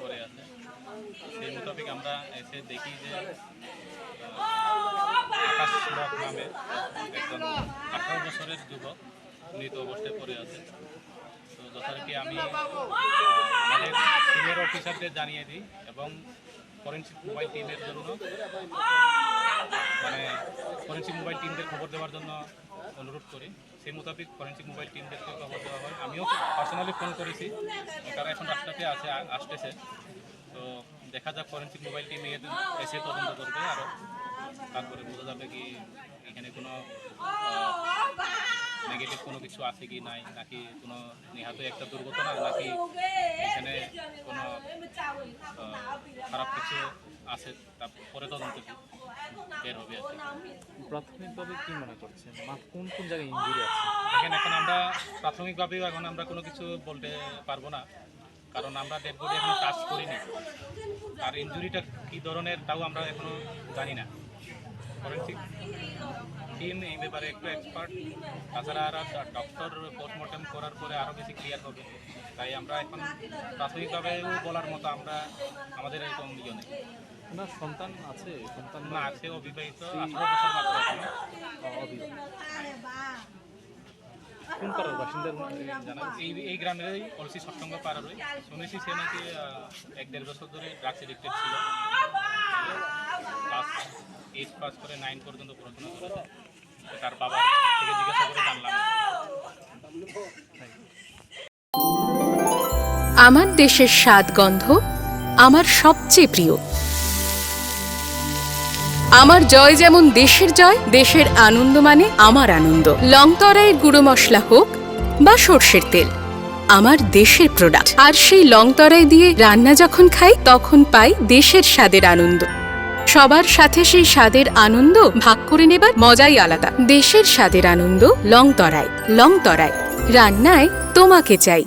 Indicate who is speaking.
Speaker 1: পরে আছে। সেই মোতাবেক আমরা এসে দেখি যে আঠারো বছরের যুবক মৃত অবস্থায় পড়ে আছে। তো যথারীতি আমি সিনিয়র অফিসারদের জানিয়ে দিই এবং ফরেন্সিক মোবাইল টিমের জন্য মানে ফরেন্সিক মোবাইল টিমদের খবর দেওয়ার জন্য অনুরোধ করি। সেই মোতাবেক ফরেন্সিক মোবাইল টিমদেরকে খবর দেওয়া হয়। আমিও পার্সোনালি ফোন করেছি। তারা এখন রাস্তাতে আছে আসতেছে। তো দেখা যাক ফরেন্সিক মোবাইল টিম এসে তদন্ত করবে আরও তারপরে বোঝা যাবে কি এখানে কোনো নেগেটিভ কোনো কিছু আছে কি নাই, নাকি কোনো নিহাত একটা দুর্ঘটনা, নাকি এখানে কোনো আহ, খারাপ কিছু আছে তারপরে তদন্ত বের হবে আর কি।
Speaker 2: প্রাথমিকভাবে কি মনে করছেন? মা কোন কোন জায়গায় ইঞ্জুরি আছে?
Speaker 1: দেখেন এখন আমরা প্রাথমিকভাবেও এখন আমরা কোনো কিছু বলতে পারব না কারণ আমরা ডেড বডি এখনও টাচ করিনি। আর ইঞ্জুরিটা কী ধরনের তাও আমরা এখনও জানি না। ফরেন্সিক টিম এই ব্যাপারে একটু এক্সপার্ট তাছাড়া আর ডক্টর পোস্টমর্টম করার পরে আরও বেশি ক্লিয়ার হবে। তাই আমরা এখন প্রাথমিকভাবেও বলার মতো আমরা আমাদের এরকম ইয়ে নেই।
Speaker 2: ওনার সন্তান আছে সন্তান
Speaker 1: না আছে অবিবাহিত আঠারো বছর মাত্র এখনও।
Speaker 2: অবিবাহিত। কোন পাড়ার বাসিন্দার
Speaker 1: এই এই গ্রামেরই কলসি সৎসঙ্গ পাড়ারই। শুনেছি সে নাকি এক দেড় বছর ধরে ড্রাগস এডিক্টেড ছিল। এইট পাস করে নাইন পর্যন্ত পড়াশোনা করেছে। তার বাবা থেকে জিজ্ঞাসা করে জানলাম।
Speaker 3: আমার দেশের স্বাদ গন্ধ আমার সবচেয়ে প্রিয়। আমার জয় যেমন দেশের জয়, দেশের আনন্দ মানে আমার আনন্দ। লংতরাইয়ের গুঁড়ো মশলা হোক বা সর্ষের তেল, আমার দেশের প্রোডাক্ট আর সেই লংতরাই দিয়ে রান্না যখন খাই, তখন পাই দেশের স্বাদের আনন্দ। সবার সাথে সেই স্বাদের আনন্দ ভাগ করে নেবার মজাই আলাদা। দেশের স্বাদের আনন্দ লং তরাই লং তরাই রান্নায় তোমাকে চাই।